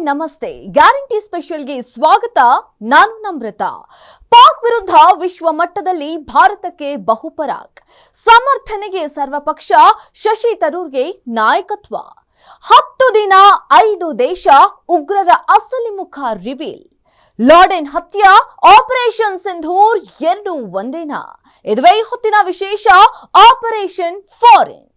ನಮಸ್ತೆ. ಗ್ಯಾರಂಟಿ ಸ್ಪೆಷಲ್ಗೆ ಸ್ವಾಗತ. ನಾನು ನಮ್ರತ. ಪಾಕ್ ವಿರುದ್ಧ ವಿಶ್ವ ಮಟ್ಟದಲ್ಲಿ ಭಾರತಕ್ಕೆ ಬಹುಪರಾಕ್ ಸಮರ್ಥನೆಗೆ ಸರ್ವಪಕ್ಷ ಶಶಿ ತರೂರ್ಗೆ ನಾಯಕತ್ವ. ಹತ್ತು ದಿನ ಐದು ದೇಶ ಉಗ್ರರ ಅಸಲಿ ಮುಖ ರಿವೀಲ್. ಲಾರ್ಡೆನ್ ಹತ್ಯ, ಆಪರೇಷನ್ ಸಿಂಧೂರ್ ಎರಡು ಒಂದೇನಾ. ಇದುವೇ ಹೊತ್ತಿನ ವಿಶೇಷ, ಆಪರೇಷನ್ ಫಾರಿನ್.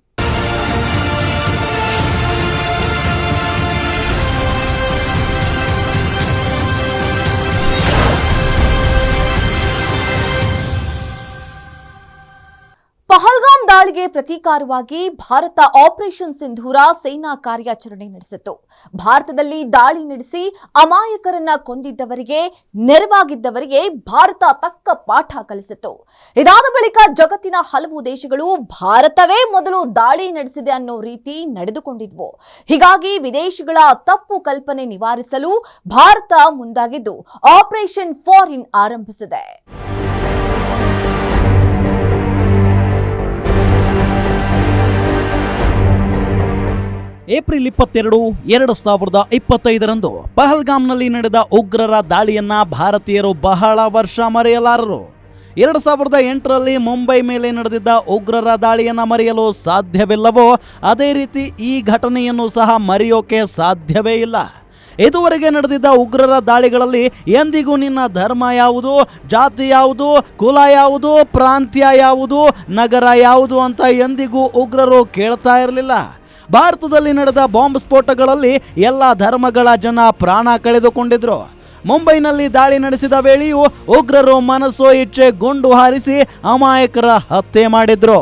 ದಾಳಿಗೆ ಪ್ರತೀಕಾರವಾಗಿ ಭಾರತ ಆಪರೇಷನ್ ಸಿಂಧೂರ ಸೇನಾ ಕಾರ್ಯಾಚರಣೆ ನಡೆಸಿತು ಭಾರತದಲ್ಲಿ ದಾಳಿ ನಡೆಸಿ ಅಮಾಯಕರನ್ನ ಕೊಂದಿದ್ದವರಿಗೆ, ನೆರವಾಗಿದ್ದವರಿಗೆ ಭಾರತ ತಕ್ಕ ಪಾಠ ಕಲಿಸಿತು ಇದಾದ ಬಳಿಕ ಜಗತ್ತಿನ ಹಲವು ದೇಶಗಳು ಭಾರತವೇ ಮೊದಲು ದಾಳಿ ನಡೆಸಿದೆ ಅನ್ನೋ ರೀತಿ ನಡೆದುಕೊಂಡಿದ್ವು. ಹೀಗಾಗಿ ವಿದೇಶಗಳ ತಪ್ಪು ಕಲ್ಪನೆ ನಿವಾರಿಸಲು ಭಾರತ ಮುಂದಾಗಿದ್ದು ಆಪರೇಷನ್ ಫಾರಿನ್ ಆರಂಭಿಸಿದೆ. ಏಪ್ರಿಲ್ ಇಪ್ಪತ್ತೆರಡು, ಎರಡು ಸಾವಿರದ ಇಪ್ಪತ್ತೈದರಂದು ಪಹಲ್ಗಾಮ್ನಲ್ಲಿ ನಡೆದ ಉಗ್ರರ ದಾಳಿಯನ್ನ ಭಾರತೀಯರು ಬಹಳ ವರ್ಷ ಮರೆಯಲಾರರು. ಎರಡು ಸಾವಿರದ ಎಂಟರಲ್ಲಿ ಮುಂಬೈ ಮೇಲೆ ನಡೆದಿದ್ದ ಉಗ್ರರ ದಾಳಿಯನ್ನ ಮರೆಯಲು ಸಾಧ್ಯವಿಲ್ಲವೋ, ಅದೇ ರೀತಿ ಈ ಘಟನೆಯನ್ನು ಸಹ ಮರೆಯೋಕೆ ಸಾಧ್ಯವೇ ಇಲ್ಲ. ಇದುವರೆಗೆ ನಡೆದಿದ್ದ ಉಗ್ರರ ದಾಳಿಗಳಲ್ಲಿ ಎಂದಿಗೂ ನಿನ್ನ ಧರ್ಮ ಯಾವುದು, ಜಾತಿ ಯಾವುದು, ಕುಲ ಯಾವುದು, ಪ್ರಾಂತ್ಯ ಯಾವುದು, ನಗರ ಯಾವುದು ಅಂತ ಎಂದಿಗೂ ಉಗ್ರರು ಕೇಳ್ತಾ ಇರಲಿಲ್ಲ. ಭಾರತದಲ್ಲಿ ನಡೆದ ಬಾಂಬ್ ಸ್ಫೋಟಗಳಲ್ಲಿ ಎಲ್ಲ ಧರ್ಮಗಳ ಜನ ಪ್ರಾಣ ಕಳೆದುಕೊಂಡಿದ್ರು. ಮುಂಬೈನಲ್ಲಿ ದಾಳಿ ನಡೆಸಿದ ವೇಳೆಯೂ ಉಗ್ರರು ಮನಸ್ಸೋ ಇಚ್ಛೆ ಗುಂಡು ಹಾರಿಸಿ ಅಮಾಯಕರ ಹತ್ಯೆ ಮಾಡಿದ್ರು.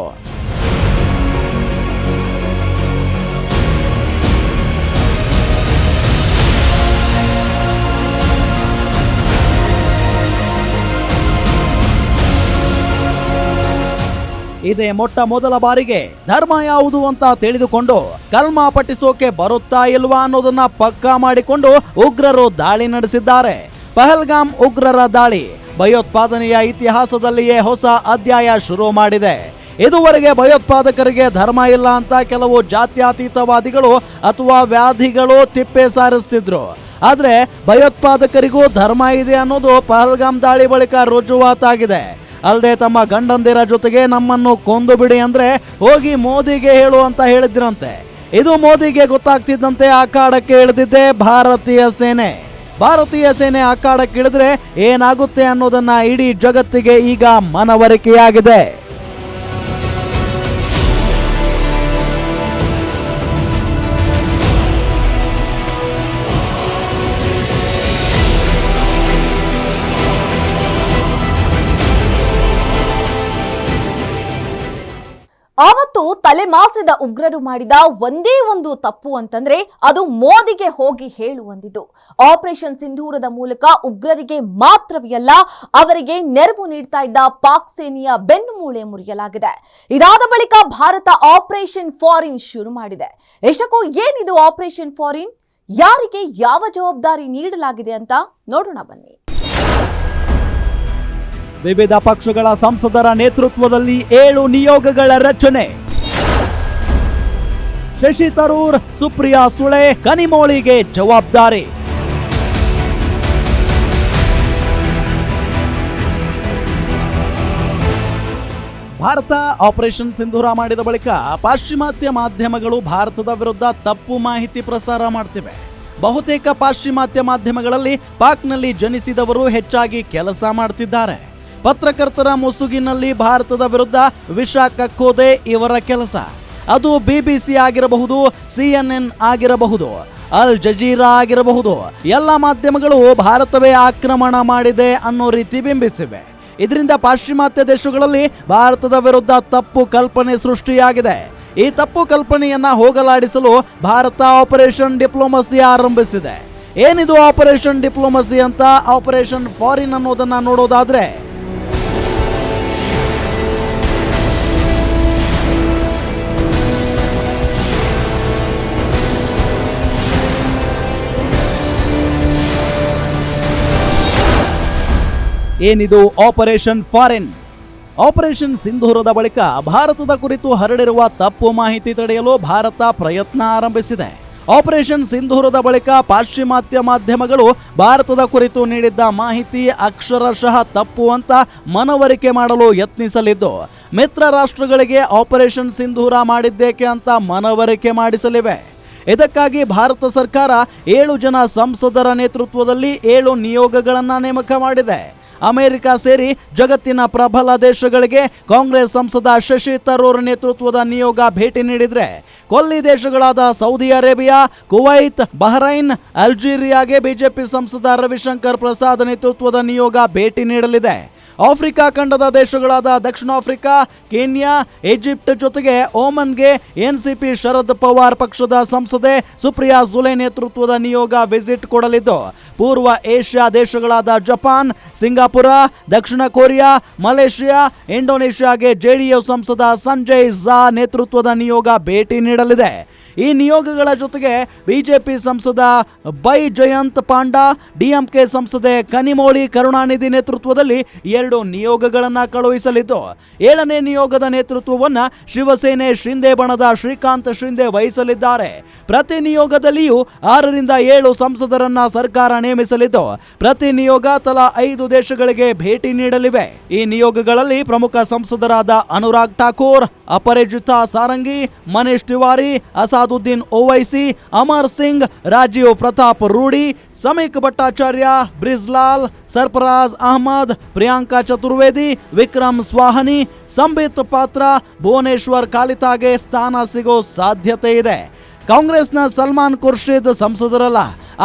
ಇದೇ ಮೊಟ್ಟ ಮೊದಲ ಬಾರಿಗೆ ಧರ್ಮ ಯಾವುದು ಅಂತ ತಿಳಿದುಕೊಂಡು ಕಲ್ಮ ಪಠಿಸೋಕೆ ಬರುತ್ತಾ ಇಲ್ವಾ ಅನ್ನೋದನ್ನ ಪಕ್ಕಾ ಮಾಡಿಕೊಂಡು ಉಗ್ರರು ದಾಳಿ ನಡೆಸಿದ್ದಾರೆ. ಪಹಲ್ಗಾಮ್ ಉಗ್ರರ ದಾಳಿ ಭಯೋತ್ಪಾದನೆಯ ಇತಿಹಾಸದಲ್ಲಿಯೇ ಹೊಸ ಅಧ್ಯಾಯ ಶುರು ಮಾಡಿದೆ. ಇದುವರೆಗೆ ಭಯೋತ್ಪಾದಕರಿಗೆ ಧರ್ಮ ಇಲ್ಲ ಅಂತ ಕೆಲವು ಜಾತ್ಯತೀತವಾದಿಗಳು ಅಥವಾ ವ್ಯಾಧಿಗಳು ತಿಪ್ಪೆ ಸಾರಿಸ್ತಿದ್ರು. ಆದ್ರೆ ಭಯೋತ್ಪಾದಕರಿಗೂ ಧರ್ಮ ಇದೆ ಅನ್ನೋದು ಪಹಲ್ಗಾಮ್ ದಾಳಿ ಬಳಿಕ ರುಜುವಾತಾಗಿದೆ. ಅಲ್ಲದೆ ತಮ್ಮ ಗಂಡಂದಿರ ಜೊತೆಗೆ ನಮ್ಮನ್ನು ಕೊಂದು ಬಿಡಿ ಅಂದ್ರೆ ಹೋಗಿ ಮೋದಿಗೆ ಹೇಳು ಅಂತ ಹೇಳಿದ್ರಂತೆ. ಇದು ಮೋದಿಗೆ ಗೊತ್ತಾಗ್ತಿದ್ದಂತೆ ಅಖಾಡಕ್ಕೆ ಇಳಿದಿದ್ದೆ ಭಾರತೀಯ ಸೇನೆ. ಭಾರತೀಯ ಸೇನೆ ಅಖಾಡಕ್ಕೆ ಇಳಿದ್ರೆ ಏನಾಗುತ್ತೆ ಅನ್ನೋದನ್ನ ಇಡೀ ಜಗತ್ತಿಗೆ ಈಗ ಮನವರಿಕೆಯಾಗಿದೆ. ಆವತ್ತು ತಲೆಮಾಸಿದ ಉಗ್ರರು ಮಾಡಿದ ಒಂದೇ ಒಂದು ತಪ್ಪು ಅಂತಂದ್ರೆ ಅದು ಮೋದಿಗೆ ಹೋಗಿ ಹೇಳುವಂದಿದ್ದು. ಆಪರೇಷನ್ ಸಿಂಧೂರದ ಮೂಲಕ ಉಗ್ರರಿಗೆ ಮಾತ್ರವಲ್ಲ, ಅವರಿಗೆ ನೆರವು ನೀಡ್ತಾ ಇದ್ದ ಪಾಕ್ ಸೇನೆಯ ಬೆನ್ನುಮೂಳೆ ಮುರಿಯಲಾಗಿದೆ. ಇದಾದ ಬಳಿಕ ಭಾರತ ಆಪರೇಷನ್ ಫಾರಿನ್ ಶುರು ಮಾಡಿದೆ. ಎಷ್ಟಕ್ಕೂ ಏನಿದು ಆಪರೇಷನ್ ಫಾರಿನ್? ಯಾರಿಗೆ ಯಾವ ಜವಾಬ್ದಾರಿ ನೀಡಲಾಗಿದೆ ಅಂತ ನೋಡೋಣ ಬನ್ನಿ. ವಿವಿಧ ಪಕ್ಷಗಳ ಸಂಸದರ ನೇತೃತ್ವದಲ್ಲಿ ಏಳು ನಿಯೋಗಗಳ ರಚನೆ. ಶಶಿ ತರೂರ್, ಸುಪ್ರಿಯಾ ಸುಳೆ, ಕನಿಮೋಳಿಗೆ ಜವಾಬ್ದಾರಿ. ಭಾರತ ಆಪರೇಷನ್ ಸಿಂಧೂರ ಮಾಡಿದ ಬಳಿಕ ಪಾಶ್ಚಿಮಾತ್ಯ ಮಾಧ್ಯಮಗಳು ಭಾರತದ ವಿರುದ್ಧ ತಪ್ಪು ಮಾಹಿತಿ ಪ್ರಸಾರ ಮಾಡ್ತಿವೆ. ಬಹುತೇಕ ಪಾಶ್ಚಿಮಾತ್ಯ ಮಾಧ್ಯಮಗಳಲ್ಲಿ ಪಾಕ್ನಲ್ಲಿ ಜನಿಸಿದವರು ಹೆಚ್ಚಾಗಿ ಕೆಲಸ ಮಾಡ್ತಿದ್ದಾರೆ. ಪತ್ರಕರ್ತರ ಮುಸುಗಿನಲ್ಲಿ ಭಾರತದ ವಿರುದ್ಧ ವಿಷ ಕಕ್ಕೋದೇ ಇವರ ಕೆಲಸ. ಅದು ಬಿಬಿಸಿ ಆಗಿರಬಹುದು ಸಿಎನ್ಎನ್ ಆಗಿರಬಹುದು, ಅಲ್ ಜಜೀರಾ ಆಗಿರಬಹುದು. ಎಲ್ಲ ಮಾಧ್ಯಮಗಳು ಭಾರತವೇ ಆಕ್ರಮಣ ಮಾಡಿದೆ ಅನ್ನೋ ರೀತಿ ಬಿಂಬಿಸಿವೆ. ಇದರಿಂದ ಪಾಶ್ಚಿಮಾತ್ಯ ದೇಶಗಳಲ್ಲಿ ಭಾರತದ ವಿರುದ್ಧ ತಪ್ಪು ಕಲ್ಪನೆ ಸೃಷ್ಟಿಯಾಗಿದೆ. ಈ ತಪ್ಪು ಕಲ್ಪನೆಯನ್ನ ಹೋಗಲಾಡಿಸಲು ಭಾರತ ಆಪರೇಷನ್ ಡಿಪ್ಲೊಮಸಿ ಆರಂಭಿಸಿದೆ. ಏನಿದು ಆಪರೇಷನ್ ಡಿಪ್ಲೊಮಸಿ ಅಂತ ಆಪರೇಷನ್ ಫಾರಿನ್ ಅನ್ನೋದನ್ನ ನೋಡೋದಾದ್ರೆ ಏನಿದು ಆಪರೇಷನ್ ಫಾರಿನ್ ಆಪರೇಷನ್ ಸಿಂಧೂರದ ಬಳಿಕ ಭಾರತದ ಕುರಿತು ಹರಡಿರುವ ತಪ್ಪು ಮಾಹಿತಿ ತಡೆಯಲು ಭಾರತ ಪ್ರಯತ್ನ ಆರಂಭಿಸಿದೆ. ಆಪರೇಷನ್ ಸಿಂಧೂರದ ಬಳಿಕ ಪಾಶ್ಚಿಮಾತ್ಯ ಮಾಧ್ಯಮಗಳು ಭಾರತದ ಕುರಿತು ನೀಡಿದ್ದ ಮಾಹಿತಿ ಅಕ್ಷರಶಃ ತಪ್ಪು ಅಂತ ಮನವರಿಕೆ ಮಾಡಲು ಯತ್ನಿಸಲಿದ್ದು, ಮಿತ್ರ ರಾಷ್ಟ್ರಗಳಿಗೆ ಆಪರೇಷನ್ ಸಿಂಧೂರ ಮಾಡಿದ್ದೇಕೆ ಅಂತ ಮನವರಿಕೆ ಮಾಡಿಸಲಿವೆ. ಇದಕ್ಕಾಗಿ ಭಾರತ ಸರ್ಕಾರ ಏಳು ಜನ ಸಂಸದರ ನೇತೃತ್ವದಲ್ಲಿ ಏಳು ನಿಯೋಗಗಳನ್ನು ನೇಮಕ ಮಾಡಿದೆ. ಅಮೆರಿಕ ಸೇರಿ ಜಗತ್ತಿನ ಪ್ರಬಲ ದೇಶಗಳಿಗೆ ಕಾಂಗ್ರೆಸ್ ಸಂಸದ ಶಶಿ ತರೂರ್ ನೇತೃತ್ವದ ನಿಯೋಗ ಭೇಟಿ ನೀಡಿದ್ರೆ ಕೊಲ್ಲಿ ದೇಶಗಳಾದ ಸೌದಿ ಅರೇಬಿಯಾ, ಕುವೈತ್, ಬಹ್ರೈನ್, ಅಲ್ಜೀರಿಯಾಗೆ ಬಿಜೆಪಿ ಸಂಸದ ರವಿಶಂಕರ್ ಪ್ರಸಾದ್ ನೇತೃತ್ವದ ನಿಯೋಗ ಭೇಟಿ ನೀಡಲಿದೆ. ಆಫ್ರಿಕಾ ಖಂಡದ ದೇಶಗಳಾದ ದಕ್ಷಿಣ ಆಫ್ರಿಕಾ, ಕೆನ್ಯಾ, ಈಜಿಪ್ಟ್ ಜೊತೆಗೆ ಓಮನ್ಗೆ ಎನ್ಸಿಪಿ ಶರದ್ ಪವಾರ್ ಪಕ್ಷದ ಸಂಸದೆ ಸುಪ್ರಿಯಾ ಸುಲೆ ನೇತೃತ್ವದ ನಿಯೋಗ ವಿಸಿಟ್ ಕೊಡಲಿದ್ದು, ಪೂರ್ವ ಏಷ್ಯಾ ದೇಶಗಳಾದ ಜಪಾನ್, ಸಿಂಗಾಪುರ, ದಕ್ಷಿಣ ಕೊರಿಯಾ, ಮಲೇಷಿಯಾ, ಇಂಡೋನೇಷ್ಯಾಗೆ ಜೆಡಿಯು ಸಂಸದ ಸಂಜಯ್ ಝಾ ನೇತೃತ್ವದ ನಿಯೋಗ ಭೇಟಿ ನೀಡಲಿದೆ. ಈ ನಿಯೋಗಗಳ ಜೊತೆಗೆ ಬಿಜೆಪಿ ಸಂಸದ ಬೈ ಜಯಂತ್ ಪಾಂಡಾ, ಡಿಎಂಕೆ ಸಂಸದೆ ಕನಿಮೋಳಿ ಕರುಣಾನಿಧಿ ನೇತೃತ್ವದಲ್ಲಿ ಎರಡು ನಿಯೋಗಗಳನ್ನು ಕಳುಹಿಸಲಿದ್ದು, ಏಳನೇ ನಿಯೋಗದ ನೇತೃತ್ವವನ್ನ ಶಿವಸೇನೆ ಶಿಂದೆ ಬಣದ ಶ್ರೀಕಾಂತ್ ಶಿಂದೆ ವಹಿಸಲಿದ್ದಾರೆ. ಪ್ರತಿ ನಿಯೋಗದಲ್ಲಿಯೂ ಆರರಿಂದ ಏಳು ಸಂಸದರನ್ನ ಸರ್ಕಾರ ನೇಮಿಸಲಿದ್ದು, ಪ್ರತಿ ನಿಯೋಗ ತಲಾ ಐದು ದೇಶಗಳಿಗೆ ಭೇಟಿ ನೀಡಲಿವೆ. ಈ ನಿಯೋಗಗಳಲ್ಲಿ ಪ್ರಮುಖ ಸಂಸದರಾದ ಅನುರಾಗ್ ಠಾಕೂರ್ ಅಪರಿಜಿತಾ ಸಾರಂಗಿ, ಮನೀಶ್ ತಿವಾರಿ ಅಸಾದುದ್ದೀನ್ ಓವೈಸಿ, ಅಮರ್ ಸಿಂಗ್, ರಾಜೀವ್ ಪ್ರತಾಪ್ ರೂಡಿ, ಸಮೀಕ್ ಭಟ್ಟಾಚಾರ್ಯ, ಬ್ರಿಜ್ಲಾಲ್, ಸರ್ಫರಾಜ್ ಅಹಮದ್, ಪ್ರಿಯಾಂಕಾ ಚತುರ್ವೇದಿ, ವಿಕ್ರಮ್ ಸ್ವಾಹನಿ, ಸಂಬಿತ್ ಪಾತ್ರ, ಭುವನೇಶ್ವರ್ ಕಾಲಿತಾಗೆ ಸ್ಥಾನ ಸಿಗೋ ಸಾಧ್ಯತೆ ಇದೆ. ಕಾಂಗ್ರೆಸ್ನ ಸಲ್ಮಾನ್ ಖುರ್ಷಿದ್ ಸಂಸದರಲ್ಲ,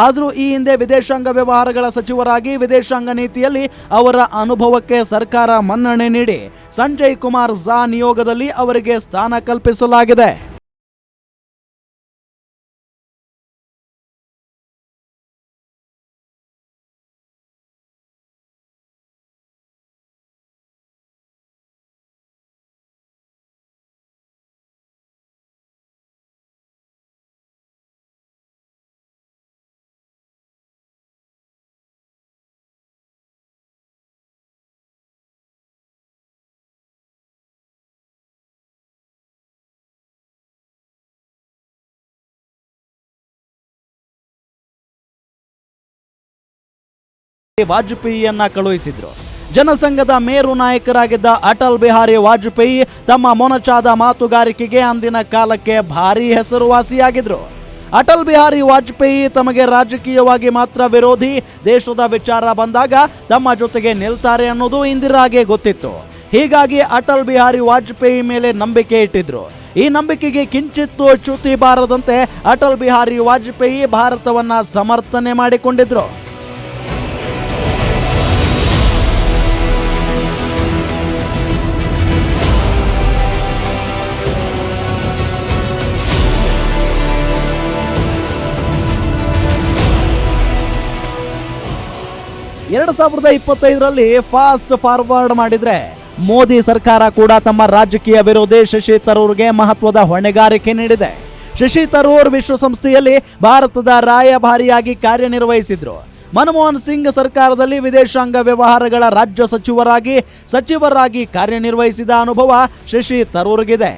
ಆದರೂ ಈ ಹಿಂದೆ ವಿದೇಶಾಂಗ ವ್ಯವಹಾರಗಳ ಸಚಿವರಾಗಿ ವಿದೇಶಾಂಗ ನೀತಿಯಲ್ಲಿ ಅವರ ಅನುಭವಕ್ಕೆ ಸರ್ಕಾರ ಮನ್ನಣೆ ನೀಡಿ, ಸಂಜಯ್ ಕುಮಾರ್ ಝಾ ನಿಯೋಗದಲ್ಲಿ ಅವರಿಗೆ ಸ್ಥಾನ ಕಲ್ಪಿಸಲಾಗಿದೆ. ವಾಜಪೇಯಿಯನ್ನ ಕಳುಹಿಸಿದ್ರು. ಜನಸಂಘದ ಮೇರು ನಾಯಕರಾಗಿದ್ದ ಅಟಲ್ ಬಿಹಾರಿ ವಾಜಪೇಯಿ ತಮ್ಮ ಮೊನಚಾದ ಮಾತುಗಾರಿಕೆಗೆ ಅಂದಿನ ಕಾಲಕ್ಕೆ ಭಾರಿ ಹೆಸರುವಾಸಿಯಾಗಿದ್ರು. ಅಟಲ್ ಬಿಹಾರಿ ವಾಜಪೇಯಿ ತಮಗೆ ರಾಜಕೀಯವಾಗಿ ಮಾತ್ರ ವಿರೋಧಿ, ದೇಶದ ವಿಚಾರ ಬಂದಾಗ ತಮ್ಮ ಜೊತೆಗೆ ನಿಲ್ತಾರೆ ಅನ್ನೋದು ಇಂದಿರಾಗೆ ಗೊತ್ತಿತ್ತು. ಹೀಗಾಗಿ ಅಟಲ್ ಬಿಹಾರಿ ವಾಜಪೇಯಿ ಮೇಲೆ ನಂಬಿಕೆ ಇಟ್ಟಿದ್ರು. ಈ ನಂಬಿಕೆಗೆ ಕಿಂಚಿತ್ತು ಚ್ಯುತಿ ಬಾರದಂತೆ ಅಟಲ್ ಬಿಹಾರಿ ವಾಜಪೇಯಿ ಭಾರತವನ್ನ ಸಮರ್ಥನೆ ಮಾಡಿಕೊಂಡಿದ್ರು. ಎರಡು ಸಾವಿರದ ಇಪ್ಪತ್ತೈದರಲ್ಲಿ ಫಾಸ್ಟ್ ಫಾರ್ವರ್ಡ್ ಮಾಡಿದ್ರೆ ಮೋದಿ ಸರ್ಕಾರ ಕೂಡ ತಮ್ಮ ರಾಜಕೀಯ ವಿರೋಧಿ ಶಶಿ ತರೂರ್ಗೆ ಮಹತ್ವದ ಹೊಣೆಗಾರಿಕೆ ನೀಡಿದೆ. ಶಶಿ ತರೂರ್ ವಿಶ್ವಸಂಸ್ಥೆಯಲ್ಲಿ ಭಾರತದ ರಾಯಭಾರಿಯಾಗಿ ಕಾರ್ಯನಿರ್ವಹಿಸಿದ್ರು. ಮನಮೋಹನ್ ಸಿಂಗ್ ಸರ್ಕಾರದಲ್ಲಿ ವಿದೇಶಾಂಗ ವ್ಯವಹಾರಗಳ ರಾಜ್ಯ ಸಚಿವರಾಗಿ ಸಚಿವರಾಗಿ ಕಾರ್ಯನಿರ್ವಹಿಸಿದ ಅನುಭವ ಶಶಿ ತರೂರ್ಗಿದೆ.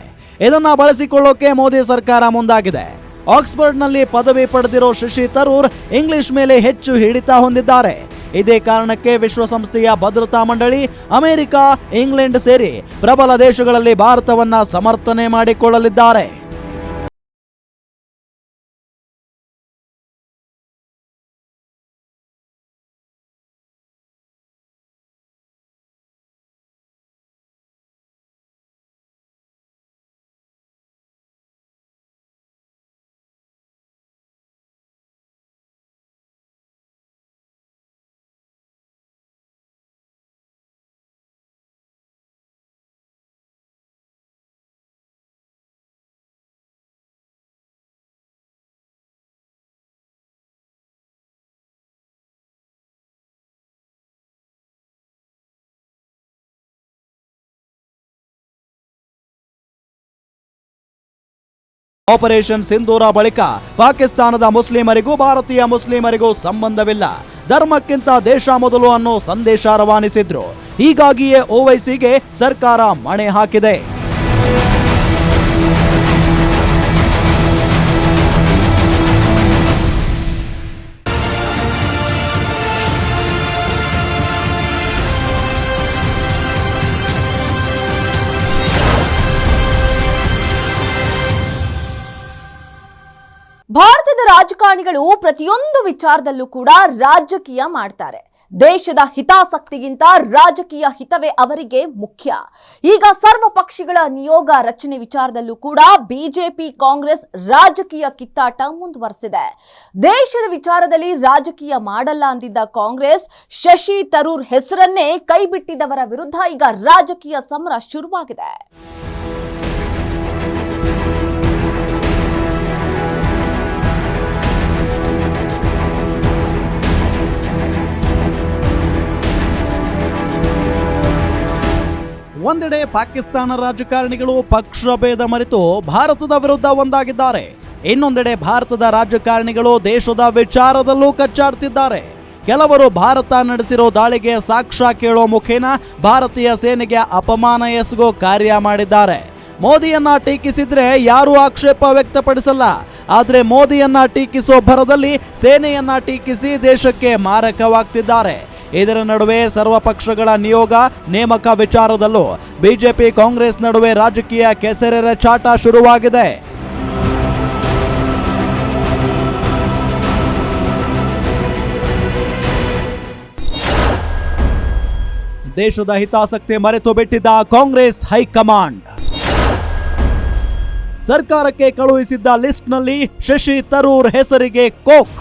ಇದನ್ನ ಬಳಸಿಕೊಳ್ಳೋಕೆ ಮೋದಿ ಸರ್ಕಾರ ಮುಂದಾಗಿದೆ. ಆಕ್ಸ್ಫರ್ಡ್ನಲ್ಲಿ ಪದವಿ ಪಡೆದಿರೋ ಶಶಿ ತರೂರ್ ಇಂಗ್ಲಿಷ್ ಮೇಲೆ ಹೆಚ್ಚು ಹಿಡಿತ ಹೊಂದಿದ್ದಾರೆ. ಇದೇ ಕಾರಣಕ್ಕೆ ವಿಶ್ವಸಂಸ್ಥೆಯ ಭದ್ರತಾ ಮಂಡಳಿ ಅಮೆರಿಕ ಇಂಗ್ಲೆಂಡ್ ಸೇರಿ ಪ್ರಬಲ ದೇಶಗಳಲ್ಲಿ ಭಾರತವನ್ನ ಸಮರ್ಥನೆ ಮಾಡಿಕೊಳ್ಳಲಿದ್ದಾರೆ. ಆಪರೇಷನ್ ಸಿಂಧೂರ ಬಳಿಕ ಪಾಕಿಸ್ತಾನದ ಮುಸ್ಲಿಮರಿಗೂ ಭಾರತೀಯ ಮುಸ್ಲಿಮರಿಗೂ ಸಂಬಂಧವಿಲ್ಲ. ಧರ್ಮಕ್ಕಿಂತ ದೇಶ ಮೊದಲು ಅನ್ನೋ ಸಂದೇಶ ರವಾನಿಸಿದ್ರು. ಹೀಗಾಗಿಯೇ ಓವೈಸಿಗೆ ಸರ್ಕಾರ ಮಣೆ ಹಾಕಿದೆ. ರಾಜಕಾರಣಿಗಳು ಪ್ರತಿಯೊಂದು ವಿಚಾರದಲ್ಲೂ ಕೂಡ ರಾಜಕೀಯ ಮಾಡ್ತಾರೆ. ದೇಶದ ಹಿತಾಸಕ್ತಿಗಿಂತ ರಾಜಕೀಯ ಹಿತವೇ ಅವರಿಗೆ ಮುಖ್ಯ. ಈಗ ಸರ್ವ ಪಕ್ಷಗಳ ನಿಯೋಗ ರಚನೆ ವಿಚಾರದಲ್ಲೂ ಕೂಡ ಬಿಜೆಪಿ, ಕಾಂಗ್ರೆಸ್ ರಾಜಕೀಯ ಕಿತ್ತಾಟ ಮುಂದುವರೆಸಿದೆ. ದೇಶದ ವಿಚಾರದಲ್ಲಿ ರಾಜಕೀಯ ಮಾಡಲ್ಲ ಅಂದಿದ್ದ ಕಾಂಗ್ರೆಸ್, ಶಶಿ ತರೂರ್ ಹೆಸರನ್ನೇ ಕೈಬಿಟ್ಟಿದ್ದವರ ವಿರುದ್ಧ ಈಗ ರಾಜಕೀಯ ಸಮರ ಶುರುವಾಗಿದೆ. ಒಂದೆಡೆ ಪಾಕಿಸ್ತಾನ ರಾಜಕಾರಣಿಗಳು ಪಕ್ಷ ಭೇದ ಮರೆತು ಭಾರತದ ವಿರುದ್ಧ ಒಂದಾಗಿದ್ದಾರೆ. ಇನ್ನೊಂದೆಡೆ ಭಾರತದ ರಾಜಕಾರಣಿಗಳು ದೇಶದ ವಿಚಾರದಲ್ಲೂ ಕಚ್ಚಾಡ್ತಿದ್ದಾರೆ. ಕೆಲವರು ಭಾರತ ನಡೆಸಿರೋ ದಾಳಿಗೆ ಸಾಕ್ಷ್ಯ ಕೇಳೋ ಮುಖೇನ ಭಾರತೀಯ ಸೇನೆಗೆ ಅಪಮಾನ ಎಸಗೋ ಕಾರ್ಯ ಮಾಡಿದ್ದಾರೆ. ಮೋದಿಯನ್ನ ಟೀಕಿಸಿದ್ರೆ ಯಾರೂ ಆಕ್ಷೇಪ ವ್ಯಕ್ತಪಡಿಸಲ್ಲ. ಆದ್ರೆ ಮೋದಿಯನ್ನ ಟೀಕಿಸೋ ಭರದಲ್ಲಿ ಸೇನೆಯನ್ನ ಟೀಕಿಸಿ ದೇಶಕ್ಕೆ ಮಾರಕವಾಗ್ತಿದ್ದಾರೆ. ಇದರ ನಡುವೆ ಸರ್ವ ಪಕ್ಷಗಳ ನಿಯೋಗ ನೇಮಕ ವಿಚಾರದಲ್ಲೂ ಬಿಜೆಪಿ ಕಾಂಗ್ರೆಸ್ ನಡುವೆ ರಾಜಕೀಯ ಕೆಸರೆರ ಚಾಟ ಶುರುವಾಗಿದೆ. ದೇಶದ ಹಿತಾಸಕ್ತಿ ಮರೆತು ಬಿಟ್ಟಿದ್ದ ಕಾಂಗ್ರೆಸ್ ಹೈಕಮಾಂಡ್. ಸರ್ಕಾರಕ್ಕೆ ಕಳುಹಿಸಿದ್ದ ಲಿಸ್ಟ್ನಲ್ಲಿ ಶಶಿ ತರೂರ್ ಹೆಸರಿಗೆ ಕೋಕ್.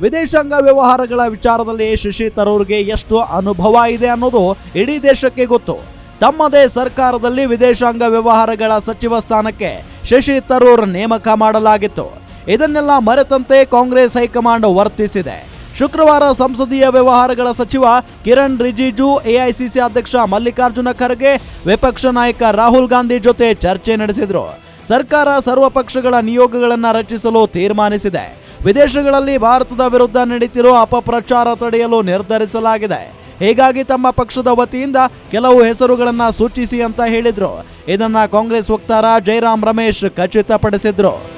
ವಿದೇಶಾಂಗ ವ್ಯವಹಾರಗಳ ವಿಚಾರದಲ್ಲಿ ಶಶಿ ತರೂರ್ಗೆ ಎಷ್ಟು ಅನುಭವ ಇದೆ ಅನ್ನೋದು ಇಡೀ ದೇಶಕ್ಕೆ ಗೊತ್ತು. ತಮ್ಮದೇ ಸರ್ಕಾರದಲ್ಲಿ ವಿದೇಶಾಂಗ ವ್ಯವಹಾರಗಳ ಸಚಿವ ಸ್ಥಾನಕ್ಕೆ ಶಶಿ ತರೂರ್ ನೇಮಕ ಮಾಡಲಾಗಿತ್ತು. ಇದನ್ನೆಲ್ಲ ಮರೆತಂತೆ ಕಾಂಗ್ರೆಸ್ ಹೈಕಮಾಂಡ್ ವರ್ತಿಸಿದೆ. ಶುಕ್ರವಾರ ಸಂಸದೀಯ ವ್ಯವಹಾರಗಳ ಸಚಿವ ಕಿರಣ್ ರಿಜಿಜು, ಎಐಸಿಸಿ ಅಧ್ಯಕ್ಷ ಮಲ್ಲಿಕಾರ್ಜುನ ಖರ್ಗೆ, ವಿಪಕ್ಷ ನಾಯಕ ರಾಹುಲ್ ಗಾಂಧಿ ಜೊತೆ ಚರ್ಚೆ ನಡೆಸಿದ್ರು. ಸರ್ಕಾರ ಸರ್ವಪಕ್ಷಗಳ ನಿಯೋಗಗಳನ್ನು ರಚಿಸಲು ತೀರ್ಮಾನಿಸಿದೆ. ವಿದೇಶಗಳಲ್ಲಿ ಭಾರತದ ವಿರುದ್ಧ ನಡೀತಿರೋ ಅಪಪ್ರಚಾರ ತಡೆಯಲು ನಿರ್ಧರಿಸಲಾಗಿದೆ. ಹೀಗಾಗಿ ತಮ್ಮ ಪಕ್ಷದ ವತಿಯಿಂದ ಕೆಲವು ಹೆಸರುಗಳನ್ನು ಸೂಚಿಸಿ ಅಂತ ಹೇಳಿದ್ರು. ಇದನ್ನ ಕಾಂಗ್ರೆಸ್ ವಕ್ತಾರ ಜೈರಾಮ್ ರಮೇಶ್ ಖಚಿತಪಡಿಸಿದ್ರು.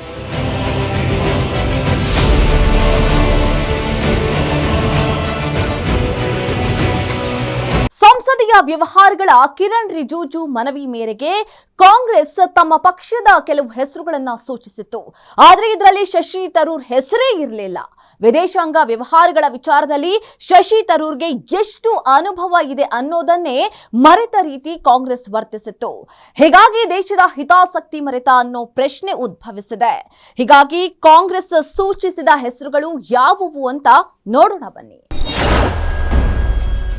ಸಂಸದೀಯ ವ್ಯವಹಾರಗಳ ಕಿರಣ್ ರಿಜಿಜು ಮನವಿ ಮೇರೆಗೆ ಕಾಂಗ್ರೆಸ್ ತಮ್ಮ ಪಕ್ಷದ ಕೆಲವು ಹೆಸರುಗಳನ್ನ ಸೂಚಿಸಿತ್ತು. ಆದರೆ ಇದರಲ್ಲಿ ಶಶಿ ತರೂರ್ ಹೆಸರೇ ಇರಲಿಲ್ಲ. ವಿದೇಶಾಂಗ ವ್ಯವಹಾರಗಳ ವಿಚಾರದಲ್ಲಿ ಶಶಿ ತರೂರ್ಗೆ ಎಷ್ಟು ಅನುಭವ ಇದೆ ಅನ್ನೋದನ್ನೇ ಮರೆತ ರೀತಿ ಕಾಂಗ್ರೆಸ್ ವರ್ತಿಸಿತ್ತು. ಹೀಗಾಗಿ ದೇಶದ ಹಿತಾಸಕ್ತಿ ಮರೆತ ಅನ್ನೋ ಪ್ರಶ್ನೆ ಉದ್ಭವಿಸಿದೆ. ಹೀಗಾಗಿ ಕಾಂಗ್ರೆಸ್ ಸೂಚಿಸಿದ ಹೆಸರುಗಳು ಯಾವುವು ಅಂತ ನೋಡೋಣ ಬನ್ನಿ.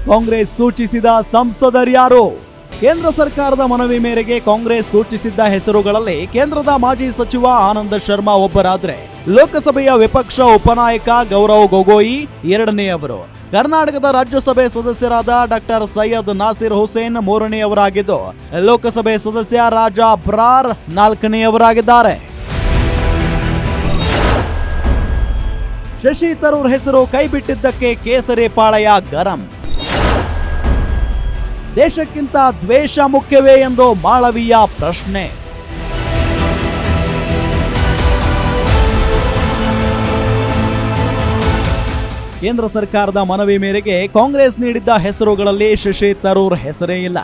ಕಾಂಗ್ರೆಸ್ ಸೂಚಿಸಿದ ಸಂಸದರ್ಯಾರು ಕೇಂದ್ರ ಸರ್ಕಾರದ ಮನವಿ ಮೇರೆಗೆ ಕಾಂಗ್ರೆಸ್ ಸೂಚಿಸಿದ್ದ ಹೆಸರುಗಳಲ್ಲಿ ಕೇಂದ್ರದ ಮಾಜಿ ಸಚಿವ ಆನಂದ ಶರ್ಮಾ ಒಬ್ಬರಾದ್ರೆ. ಲೋಕಸಭೆಯ ವಿಪಕ್ಷ ಉಪನಾಯಕ ಗೌರವ್ ಗೊಗೋಯಿ, ಎರಡನೆಯವರು. ಕರ್ನಾಟಕದ ರಾಜ್ಯಸಭೆ ಸದಸ್ಯರಾದ ಡಾಕ್ಟರ್ ಸೈಯದ್ ನಾಸಿರ್ ಹುಸೇನ್ ಮೂರನೆಯವರಾಗಿದ್ದು, ಲೋಕಸಭೆ ಸದಸ್ಯ ರಾಜಾ ಬ್ರಾರ್ ನಾಲ್ಕನೆಯವರಾಗಿದ್ದಾರೆ. ಶಶಿ ತರೂರ್ ಹೆಸರು ಕೈಬಿಟ್ಟಿದ್ದಕ್ಕೆ ಕೇಸರಿ ಪಾಳಯ ಗರಂ. ದೇಶಕ್ಕಿಂತ ದ್ವೇಷ ಮುಖ್ಯವೇ ಎಂದು ಮಾಳವಿಯ ಪ್ರಶ್ನೆ. ಕೇಂದ್ರ ಸರ್ಕಾರದ ಮನವಿ ಮೇರೆಗೆ ಕಾಂಗ್ರೆಸ್ ನೀಡಿದ್ದ ಹೆಸರುಗಳಲ್ಲಿ ಶಶಿ ತರೂರ್ ಹೆಸರೇ ಇಲ್ಲ.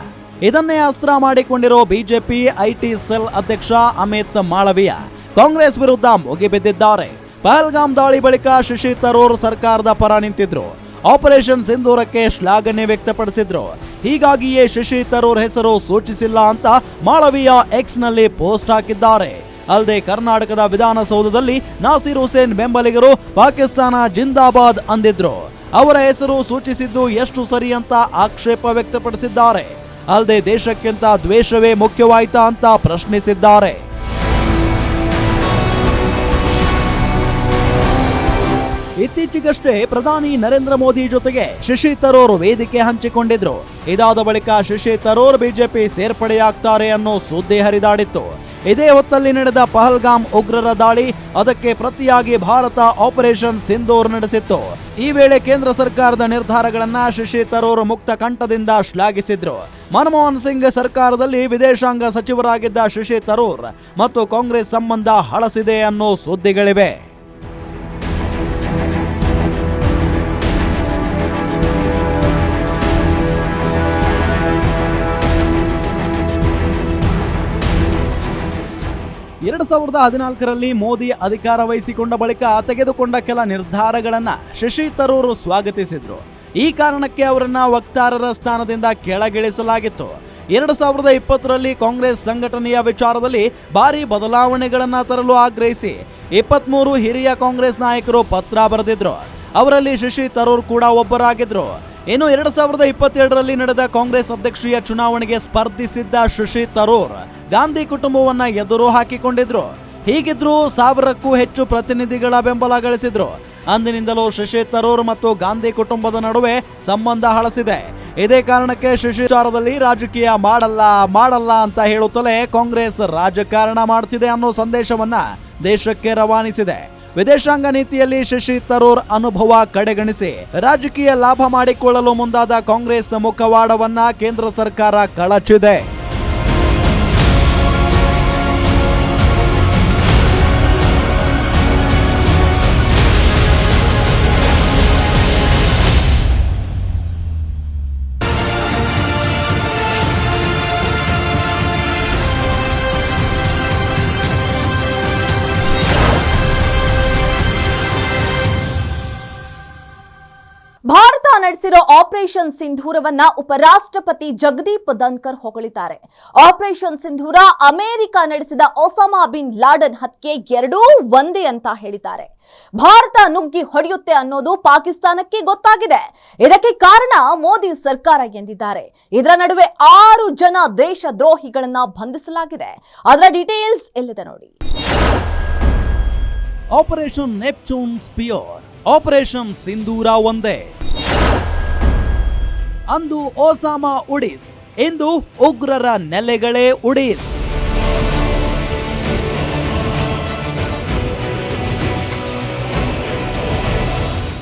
ಇದನ್ನೇ ಅಸ್ತ್ರ ಮಾಡಿಕೊಂಡಿರೋ ಬಿಜೆಪಿ ಐಟಿ ಸೆಲ್ ಅಧ್ಯಕ್ಷ ಅಮಿತ್ ಮಾಳವೀಯ ಕಾಂಗ್ರೆಸ್ ವಿರುದ್ಧ ಮುಗಿಬಿದ್ದಿದ್ದಾರೆ ಪಹಲ್ಗಾಮ್ ದಾಳಿ ಬಳಿಕ ಶಶಿ ತರೂರ್ ಸರ್ಕಾರದ ಪರ ನಿಂತಿದ್ರು. ಆಪರೇಷನ್ ಸಿಂಧೂರಕ್ಕೆ ಶ್ಲಾಘನೆ ವ್ಯಕ್ತಪಡಿಸಿದ್ರು. ಹೀಗಾಗಿಯೇ ಶಶಿ ತರೂರ್ ಹೆಸರು ಸೂಚಿಸಿಲ್ಲ ಅಂತ ಮಾಳವೀಯ ಎಕ್ಸ್ನಲ್ಲಿ ಪೋಸ್ಟ್ ಹಾಕಿದ್ದಾರೆ. ಅಲ್ಲದೆ ಕರ್ನಾಟಕದ ವಿಧಾನಸೌಧದಲ್ಲಿ ನಾಸಿರ್ ಹುಸೇನ್ ಬೆಂಬಲಿಗರು ಪಾಕಿಸ್ತಾನ ಜಿಂದಾಬಾದ್ ಅಂದಿದ್ರು. ಅವರ ಹೆಸರು ಸೂಚಿಸಿದ್ದು ಎಷ್ಟು ಸರಿ ಅಂತ ಆಕ್ಷೇಪ ವ್ಯಕ್ತಪಡಿಸಿದ್ದಾರೆ. ಅಲ್ಲದೆ ದೇಶಕ್ಕಿಂತ ದ್ವೇಷವೇ ಮುಖ್ಯವಾಯ್ತಾ ಅಂತ ಪ್ರಶ್ನಿಸಿದ್ದಾರೆ. ಇತ್ತೀಚೆಗಷ್ಟೇ ಪ್ರಧಾನಿ ನರೇಂದ್ರ ಮೋದಿ ಜೊತೆಗೆ ಶಶಿ ತರೂರ್ ವೇದಿಕೆ ಹಂಚಿಕೊಂಡಿದ್ರು. ಇದಾದ ಬಳಿಕ ಶಶಿ ತರೂರ್ ಬಿಜೆಪಿ ಸೇರ್ಪಡೆಯಾಗ್ತಾರೆ ಅನ್ನೋ ಸುದ್ದಿ ಹರಿದಾಡಿತ್ತು. ಇದೇ ಹೊತ್ತಲ್ಲಿ ನಡೆದ ಪಹಲ್ಗಾಮ್ ಉಗ್ರರ ದಾಳಿ ಅದಕ್ಕೆ ಪ್ರತಿಯಾಗಿ ಭಾರತ ಆಪರೇಷನ್ ಸಿಂಧೂರ್ ನಡೆಸಿತ್ತು. ಈ ವೇಳೆ ಕೇಂದ್ರ ಸರ್ಕಾರದ ನಿರ್ಧಾರಗಳನ್ನ ಶಶಿ ತರೂರ್ ಮುಕ್ತ ಕಂಠದಿಂದ ಶ್ಲಾಘಿಸಿದ್ರು. ಮನಮೋಹನ್ ಸಿಂಗ್ ಸರ್ಕಾರದಲ್ಲಿ ವಿದೇಶಾಂಗ ಸಚಿವರಾಗಿದ್ದ ಶಶಿ ತರೂರ್ ಮತ್ತು ಕಾಂಗ್ರೆಸ್ ಸಂಬಂಧ ಹಳಸಿದೆ ಅನ್ನೋ ಸುದ್ದಿಗಳಿವೆ. ಸಾವಿರದ ಹದಿನಾಲ್ಕರಲ್ಲಿ ಮೋದಿ ಅಧಿಕಾರ ವಹಿಸಿಕೊಂಡ ಬಳಿಕ ತೆಗೆದುಕೊಂಡ ಕೆಲ ನಿರ್ಧಾರಗಳನ್ನ ಶಶಿ ತರೂರ್ ಸ್ವಾಗತಿಸಿದ್ರು. ಈ ಕಾರಣಕ್ಕೆ ಅವರನ್ನ ವಕ್ತಾರರ ಸ್ಥಾನದಿಂದ ಕೆಳಗಿಳಿಸಲಾಗಿತ್ತು. ಎರಡು ಸಾವಿರದ ಇಪ್ಪತ್ತರಲ್ಲಿ ಕಾಂಗ್ರೆಸ್ ಸಂಘಟನೆಯ ವಿಚಾರದಲ್ಲಿ ಭಾರಿ ಬದಲಾವಣೆಗಳನ್ನ ತರಲು ಆಗ್ರಹಿಸಿ ಇಪ್ಪತ್ಮೂರು ಹಿರಿಯ ಕಾಂಗ್ರೆಸ್ ನಾಯಕರು ಪತ್ರ ಬರೆದಿದ್ರು. ಅವರಲ್ಲಿ ಶಶಿ ತರೂರ್ ಕೂಡ ಒಬ್ಬರಾಗಿದ್ರು. ಇನ್ನು ಎರಡು ಸಾವಿರದ ಇಪ್ಪತ್ತೆರಡರಲ್ಲಿ ನಡೆದ ಕಾಂಗ್ರೆಸ್ ಅಧ್ಯಕ್ಷೀಯ ಚುನಾವಣೆಗೆ ಸ್ಪರ್ಧಿಸಿದ್ದ ಶಶಿ ತರೂರ್, ಗಾಂಧಿ ಕುಟುಂಬವನ್ನ ಎದುರು ಹಾಕಿಕೊಂಡಿದ್ರು. ಹೀಗಿದ್ರು ಸಾವಿರಕ್ಕೂ ಹೆಚ್ಚು ಪ್ರತಿನಿಧಿಗಳ ಬೆಂಬಲ ಗಳಿಸಿದ್ರು. ಅಂದಿನಿಂದಲೂ ಶಶಿ ತರೂರ್ ಮತ್ತು ಗಾಂಧಿ ಕುಟುಂಬದ ನಡುವೆ ಸಂಬಂಧ ಹಳಸಿದೆ. ಇದೇ ಕಾರಣಕ್ಕೆ ಶಶಿ ವಿಚಾರದಲ್ಲಿ ರಾಜಕೀಯ ಮಾಡಲ್ಲ ಮಾಡಲ್ಲ ಅಂತ ಹೇಳುತ್ತಲೇ ಕಾಂಗ್ರೆಸ್ ರಾಜಕಾರಣ ಮಾಡ್ತಿದೆ ಅನ್ನೋ ಸಂದೇಶವನ್ನ ದೇಶಕ್ಕೆ ರವಾನಿಸಿದೆ. ವಿದೇಶಾಂಗ ನೀತಿಯಲ್ಲಿ ಶಶಿ ತರೂರ್ ಅನುಭವ ಕಡೆಗಣಿಸಿ. ರಾಜಕೀಯ ಲಾಭ ಮಾಡಿಕೊಳ್ಳಲು ಮುಂದಾದ ಕಾಂಗ್ರೆಸ್ ಮುಖವಾಡವನ್ನ ಕೇಂದ್ರ ಸರ್ಕಾರ ಕಳಚಿದೆ. ನಡೆಸಿರೋ ಆಪರೇಷನ್ ಸಿಂಧೂರವನ್ನ ಉಪರಾಷ್ಟ್ರಪತಿ ಜಗದೀಪ್ ಧನ್ಕರ್ ಹೊಗಳಿದ್ದಾರೆ. ಆಪರೇಷನ್ ಸಿಂಧೂರ ಅಮೆರಿಕ ನಡೆಸಿದ ಒಸಾಮಾ ಬಿನ್ ಲಾಡನ್ ಹತ್ಯೆ ಎರಡೂ ಒಂದೇ ಅಂತ ಹೇಳಿದ್ದಾರೆ. ಭಾರತ ನುಗ್ಗಿ ಹೊಡೆಯುತ್ತೆ ಅನ್ನೋದು ಪಾಕಿಸ್ತಾನಕ್ಕೆ ಗೊತ್ತಾಗಿದೆ. ಇದಕ್ಕೆ ಕಾರಣ ಮೋದಿ ಸರ್ಕಾರ ಎಂದಿದ್ದಾರೆ. ಇದರ ನಡುವೆ ಆರು ಜನ ದೇಶ ದ್ರೋಹಿಗಳನ್ನ ಬಂಧಿಸಲಾಗಿದೆ. ಅದರ ಡೀಟೇಲ್ಸ್ ಎಲ್ಲಿದೆ ನೋಡಿ. Operation Neptune spear. Operation Sindoor ಒಂದೇ. ಅಂದು ಓಸಾಮಾ ಉಡೀಸ್, ಇಂದು ಉಗ್ರರ ನೆಲೆಗಳೇ ಉಡೀಸ್.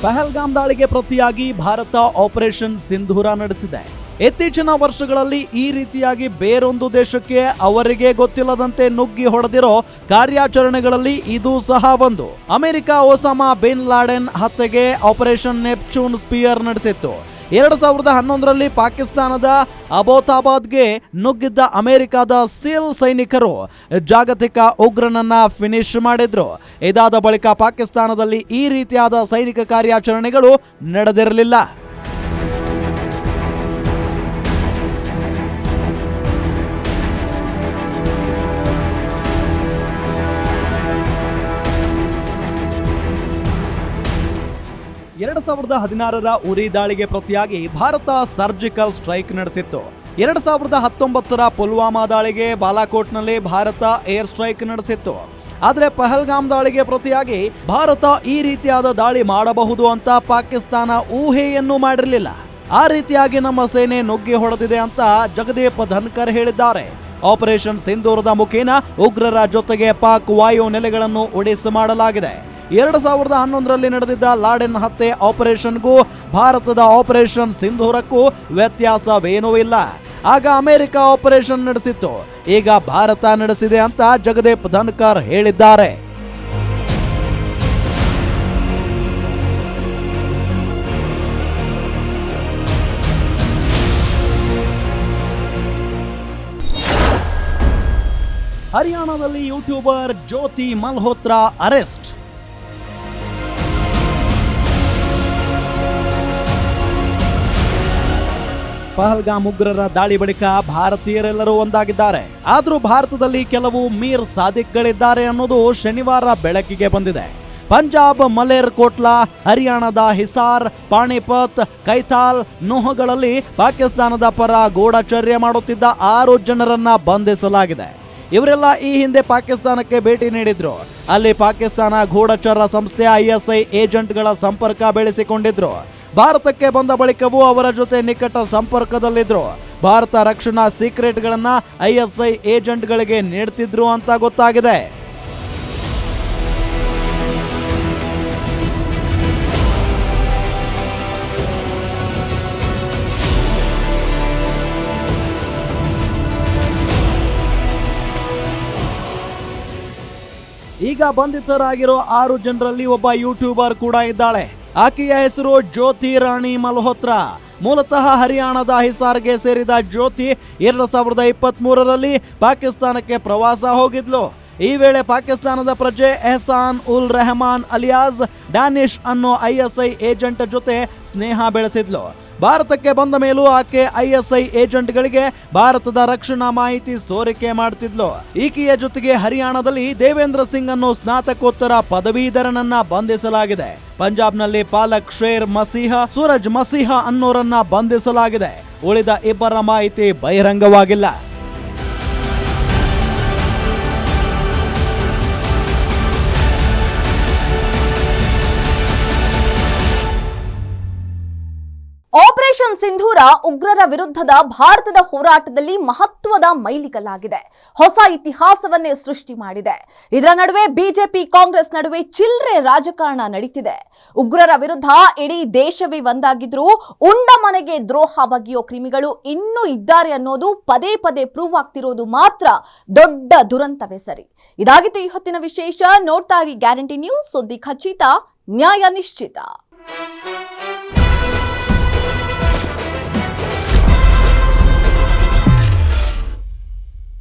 ಪಹಲ್ಗಾಮ್ ದಾಳಿಗೆ ಪ್ರತಿಯಾಗಿ ಭಾರತ ಆಪರೇಷನ್ ಸಿಂಧೂರ ನಡೆಸಿದೆ. ಇತ್ತೀಚಿನ ವರ್ಷಗಳಲ್ಲಿ ಈ ರೀತಿಯಾಗಿ ಬೇರೊಂದು ದೇಶಕ್ಕೆ ಅವರಿಗೆ ಗೊತ್ತಿಲ್ಲದಂತೆ ನುಗ್ಗಿ ಹೊಡೆದಿರೋ ಕಾರ್ಯಾಚರಣೆಗಳಲ್ಲಿ ಇದು ಸಹ ಒಂದು. ಅಮೆರಿಕ ಒಸಾಮಾ ಬಿನ್ ಲಾಡೆನ್ ಹತ್ಯೆಗೆ ಆಪರೇಷನ್ ನೆಪ್ಚೂನ್ ಸ್ಪಿಯರ್ ನಡೆಸಿತ್ತು. ಎರಡು ಸಾವಿರದ ಹನ್ನೊಂದರಲ್ಲಿ ಪಾಕಿಸ್ತಾನದ ಅಬೋತಾಬಾದ್ಗೆ ನುಗ್ಗಿದ್ದ ಅಮೆರಿಕದ ಸೀಲ್ ಸೈನಿಕರು ಜಾಗತಿಕ ಉಗ್ರನನ್ನ ಫಿನಿಶ್ ಮಾಡಿದ್ರು. ಇದಾದ ಬಳಿಕ ಪಾಕಿಸ್ತಾನದಲ್ಲಿ ಈ ರೀತಿಯಾದ ಸೈನಿಕ ಕಾರ್ಯಾಚರಣೆಗಳು ನಡೆದಿರಲಿಲ್ಲ. ಎರಡು ಸಾವಿರದ ಹದಿನಾರರ ಉರಿ ದಾಳಿಗೆ ಪ್ರತಿಯಾಗಿ ಭಾರತ ಸರ್ಜಿಕಲ್ ಸ್ಟ್ರೈಕ್ ನಡೆಸಿತ್ತು. ಎರಡು ಸಾವಿರದ ಹತ್ತೊಂಬತ್ತರ ಪುಲ್ವಾಮಾ ದಾಳಿಗೆ ಬಾಲಾಕೋಟ್ನಲ್ಲಿ ಭಾರತ ಏರ್ ಸ್ಟ್ರೈಕ್ ನಡೆಸಿತ್ತು. ಆದರೆ ಪಹಲ್ಗಾಮ್ ದಾಳಿಗೆ ಪ್ರತಿಯಾಗಿ ಭಾರತ ಈ ರೀತಿಯಾದ ದಾಳಿ ಮಾಡಬಹುದು ಅಂತ ಪಾಕಿಸ್ತಾನ ಊಹೆಯನ್ನು ಮಾಡಿರಲಿಲ್ಲ. ಆ ರೀತಿಯಾಗಿ ನಮ್ಮ ಸೇನೆ ನುಗ್ಗಿ ಹೊಡೆದಿದೆ ಅಂತ ಜಗದೀಪ್ ಧನ್ಕರ್ ಹೇಳಿದ್ದಾರೆ. ಆಪರೇಷನ್ ಸಿಂಧೂರದ ಮುಖೇನ ಉಗ್ರರ ಜೊತೆಗೆ ಪಾಕ್ ವಾಯು ನೆಲೆಗಳನ್ನು ಒಡಿಸಿ ಮಾಡಲಾಗಿದೆ. ಎರಡು ಸಾವಿರದ ಹನ್ನೊಂದರಲ್ಲಿ ನಡೆದಿದ್ದ ಲಾಡೆನ್ ಹತ್ಯೆ ಆಪರೇಷನ್ಗೂ ಭಾರತದ ಆಪರೇಷನ್ ಸಿಂಧೂರಕ್ಕೂ ವ್ಯತ್ಯಾಸವೇನೂ ಇಲ್ಲ. ಆಗ ಅಮೆರಿಕ ಆಪರೇಷನ್ ನಡೆಸಿತ್ತು. ಈಗ ಭಾರತ ನಡೆಸಿದೆ ಅಂತ ಜಗದೀಪ್ ಧನ್ಕರ್ ಹೇಳಿದ್ದಾರೆ. ಹರಿಯಾಣದಲ್ಲಿ ಯೂಟ್ಯೂಬರ್ ಜ್ಯೋತಿ ಮಲ್ಹೋತ್ರಾ ಅರೆಸ್ಟ್. ಪಹಲ್ಗಾಮ್ ಉಗ್ರರ ದಾಳಿ ಬಳಿಕ ಭಾರತೀಯರೆಲ್ಲರೂ ಒಂದಾಗಿದ್ದಾರೆ. ಆದರೂ ಭಾರತದಲ್ಲಿ ಕೆಲವು ಮೀರ್ ಸಾದಿಕ್ಗಳಿದ್ದಾರೆ ಅನ್ನೋದು ಶನಿವಾರ ಬೆಳಕಿಗೆ ಬಂದಿದೆ. ಪಂಜಾಬ್, ಮಲೇರ್, ಕೋಟ್ಲಾ, ಹರಿಯಾಣದ ಹಿಸಾರ್, ಪಾಣಿಪತ್, ಕೈತಾಲ್ ನೋಹಗಳಲ್ಲಿ ಪಾಕಿಸ್ತಾನದ ಪರ ಗೂಢಚರ್ಯ ಮಾಡುತ್ತಿದ್ದ ಆರು ಜನರನ್ನ ಬಂಧಿಸಲಾಗಿದೆ. ಇವರೆಲ್ಲ ಈ ಹಿಂದೆ ಪಾಕಿಸ್ತಾನಕ್ಕೆ ಭೇಟಿ ನೀಡಿದ್ರು. ಅಲ್ಲಿ ಪಾಕಿಸ್ತಾನ ಗೂಢಚರ ಸಂಸ್ಥೆ ಐಎಸ್ಐ ಏಜೆಂಟ್ಗಳ ಸಂಪರ್ಕ ಬೆಳೆಸಿಕೊಂಡಿದ್ರು. ಭಾರತಕ್ಕೆ ಬಂದ ಬಳಿಕವೂ ಅವರ ಜೊತೆ ನಿಕಟ ಸಂಪರ್ಕದಲ್ಲಿದ್ದರು ಭಾರತ ರಕ್ಷಣಾ ಸೀಕ್ರೆಟ್ಗಳನ್ನ ಐಎಸ್ಐ ಏಜೆಂಟ್ಗಳಿಗೆ ನೀಡ್ತಿದ್ರು ಅಂತ ಗೊತ್ತಾಗಿದೆ. ಈಗ ಬಂಧಿತರಾಗಿರೋ ಆರು ಜನರಲ್ಲಿ ಒಬ್ಬ ಯೂಟ್ಯೂಬರ್ ಕೂಡ ಇದ್ದಾಳೆ. ಆಕೆಯ ಹೆಸರು ಜ್ಯೋತಿ ರಾಣಿ ಮಲ್ಹೋತ್ರಾ. ಮೂಲತಃ ಹರಿಯಾಣದ ಹಿಸಾರ್ಗೆ ಸೇರಿದ ಜ್ಯೋತಿ ಎರಡು ಸಾವಿರದ ಇಪ್ಪತ್ತ್ ಮೂರರಲ್ಲಿ ಪಾಕಿಸ್ತಾನಕ್ಕೆ ಪ್ರವಾಸ ಹೋಗಿದ್ಲು. ಈ ವೇಳೆ ಪಾಕಿಸ್ತಾನದ ಪ್ರಜೆ ಎಹಸಾನ್ ಉಲ್ ರೆಹಮಾನ್ ಅಲಿಯಾಸ್, ಡ್ಯಾನಿಶ್ ಅನ್ನೋ ಐಎಸ್ಐ ಏಜೆಂಟ್ ಜೊತೆ ಸ್ನೇಹ ಬೆಳೆಸಿದ್ಲು. ಭಾರತಕ್ಕೆ ಬಂದ ಮೇಲೂ ಆಕೆ ಐಎಸ್ಐ ಏಜೆಂಟ್ಗಳಿಗೆ ಭಾರತದ ರಕ್ಷಣಾ ಮಾಹಿತಿ ಸೋರಿಕೆ ಮಾಡ್ತಿದ್ಲು. ಈಕೆಯ ಜೊತೆಗೆ ಹರಿಯಾಣದಲ್ಲಿ ದೇವೇಂದ್ರ ಸಿಂಗ್ ಅನ್ನು ಸ್ನಾತಕೋತ್ತರ ಪದವೀಧರನನ್ನ ಬಂಧಿಸಲಾಗಿದೆ. ಪಂಜಾಬ್ನಲ್ಲಿ ಪಾಲಕ್ ಶೇರ್ ಮಸೀಹ, ಸೂರಜ್ ಮಸೀಹ ಅನ್ನೋರನ್ನ ಬಂಧಿಸಲಾಗಿದೆ. ಉಳಿದ ಇಬ್ಬರ ಮಾಹಿತಿ ಬಹಿರಂಗವಾಗಿಲ್ಲ. ಆಪರೇಷನ್ ಸಿಂಧೂರ ಉಗ್ರರ ವಿರುದ್ಧದ ಭಾರತದ ಹೋರಾಟದಲ್ಲಿ ಮಹತ್ವದ ಮೈಲಿಗಲ್ಲಾಗಿದೆ. ಹೊಸ ಇತಿಹಾಸವನ್ನೇ ಸೃಷ್ಟಿ ಮಾಡಿದೆ. ಇದರ ನಡುವೆ ಬಿಜೆಪಿ ಕಾಂಗ್ರೆಸ್ ನಡುವೆ ಚಿಲ್ಲರೆ ರಾಜಕಾರಣ ನಡೀತಿದೆ. ಉಗ್ರರ ವಿರುದ್ಧ ಇಡೀ ದೇಶವೇ ಒಂದಾಗಿದ್ರೂ ಉಂಡ ಮನೆಗೆ ದ್ರೋಹ ಬಗೆಯೋ ಕ್ರಿಮಿಗಳು ಇನ್ನೂ ಇದ್ದಾರೆ ಅನ್ನೋದು ಪದೇ ಪದೇ ಪ್ರೂವ್ ಆಗ್ತಿರೋದು ಮಾತ್ರ ದೊಡ್ಡ ದುರಂತವೇ ಸರಿ. ಇದಾಗಿತ್ತು ಈ ಹೊತ್ತಿನ ವಿಶೇಷ. ನೋಡ್ತಾ ಇರಿ ಗ್ಯಾರಂಟಿ ನ್ಯೂಸ್ ಸುದ್ದಿ ಖಚಿತ, ನ್ಯಾಯ ನಿಶ್ಚಿತ.